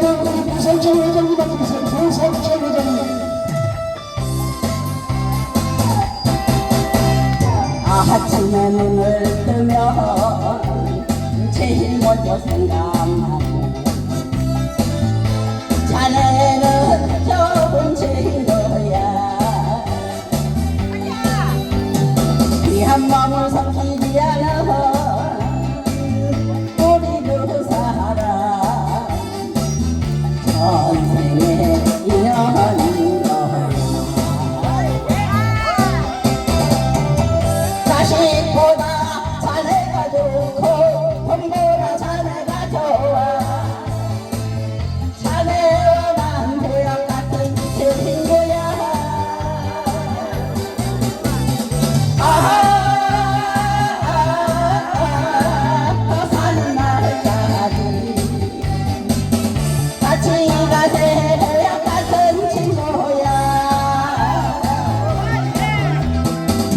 사랑하는 부산청 회장님 맡으세요. 부산청 회장님. 아침에 눈을 뜨면 제일 먼저 생각나고 자네는 좋은 제 자식보다 자네가 좋고 돈보다 자네가 좋아 자네와 난 보약 같은 친구야. 아하 사는 나를 따라주니 같이 가세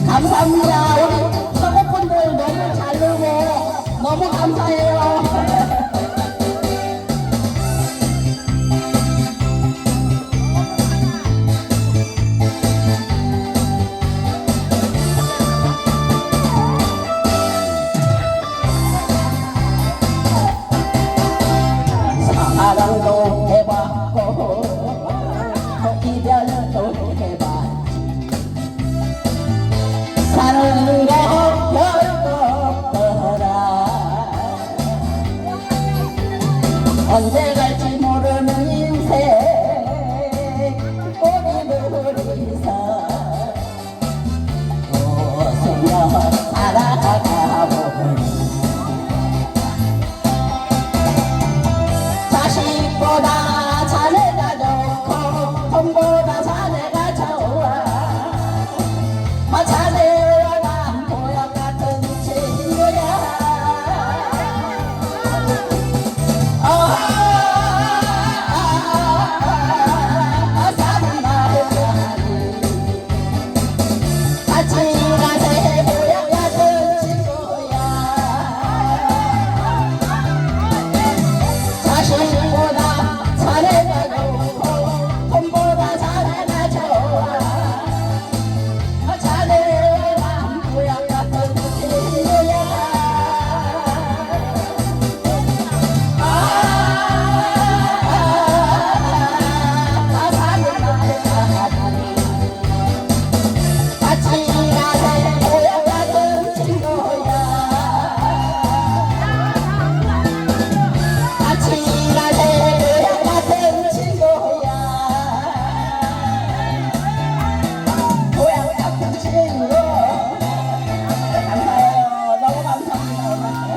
감사합니다. 너무 감사해요. 사랑도 해봤고 이별도 해봤지 사랑과 언제 갈지 모르는 인생.